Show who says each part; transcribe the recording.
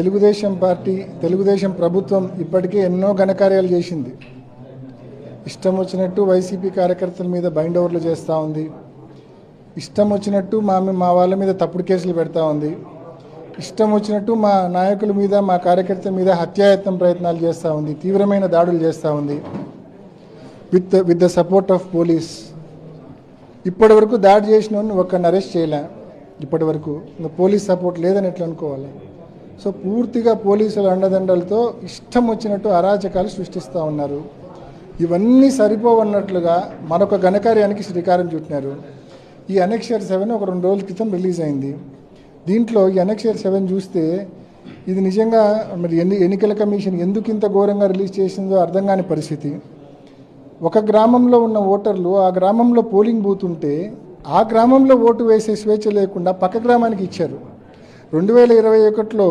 Speaker 1: Telugu Desam party Telugu Desam ప్రభుత్వం ఇప్పటికే ఎన్నో ఘనకార్యాలు చేసింది. ఇష్టం వచ్చినట్టు వైసీపీ కార్యకర్తల మీద బైండ్ ఓవర్లు చేస్తూ ఉంది. ఇష్టం వచ్చినట్టు మా మా వాళ్ళ మీద తప్పుడు కేసులు పెడతా ఉంది. ఇష్టం వచ్చినట్టు మా నాయకుల మీద మా కార్యకర్తల మీద హత్యాయత్నం ప్రయత్నాలు చేస్తూ ఉంది. తీవ్రమైన దాడులు చేస్తూ ఉంది. With with the support of police ఇప్పటి వరకు దాడి చేసిన ఒక్కరిని అరెస్ట్ చేయలే. ఇప్పటి వరకు పోలీస్ సపోర్ట్ లేదని ఎట్లా అనుకోవాలి? సో పూర్తిగా పోలీసుల అండదండలతో ఇష్టం వచ్చినట్టు అరాచకాలు సృష్టిస్తూ ఉన్నారు. ఇవన్నీ సరిపోవన్నట్లుగా మరొక ఘనకార్యానికి శ్రీకారం చుట్టినారు. ఈ అనెక్షర్ సెవెన్ ఒక రెండు రోజుల క్రితం రిలీజ్ అయింది. దీంట్లో ఈ అనెక్షర్ సెవెన్ చూస్తే ఇది నిజంగా మరి ఎన్ని ఎన్నికల కమిషన్ ఎందుకు ఇంత ఘోరంగా రిలీజ్ చేసిందో అర్థం కాని పరిస్థితి. ఒక గ్రామంలో ఉన్న ఓటర్లు ఆ గ్రామంలో పోలింగ్ బూత్ ఉంటే ఆ గ్రామంలో ఓటు వేసే స్వేచ్ఛ లేకుండా పక్క గ్రామానికి ఇచ్చారు. రెండు వేల ఇరవై ఒకటిలో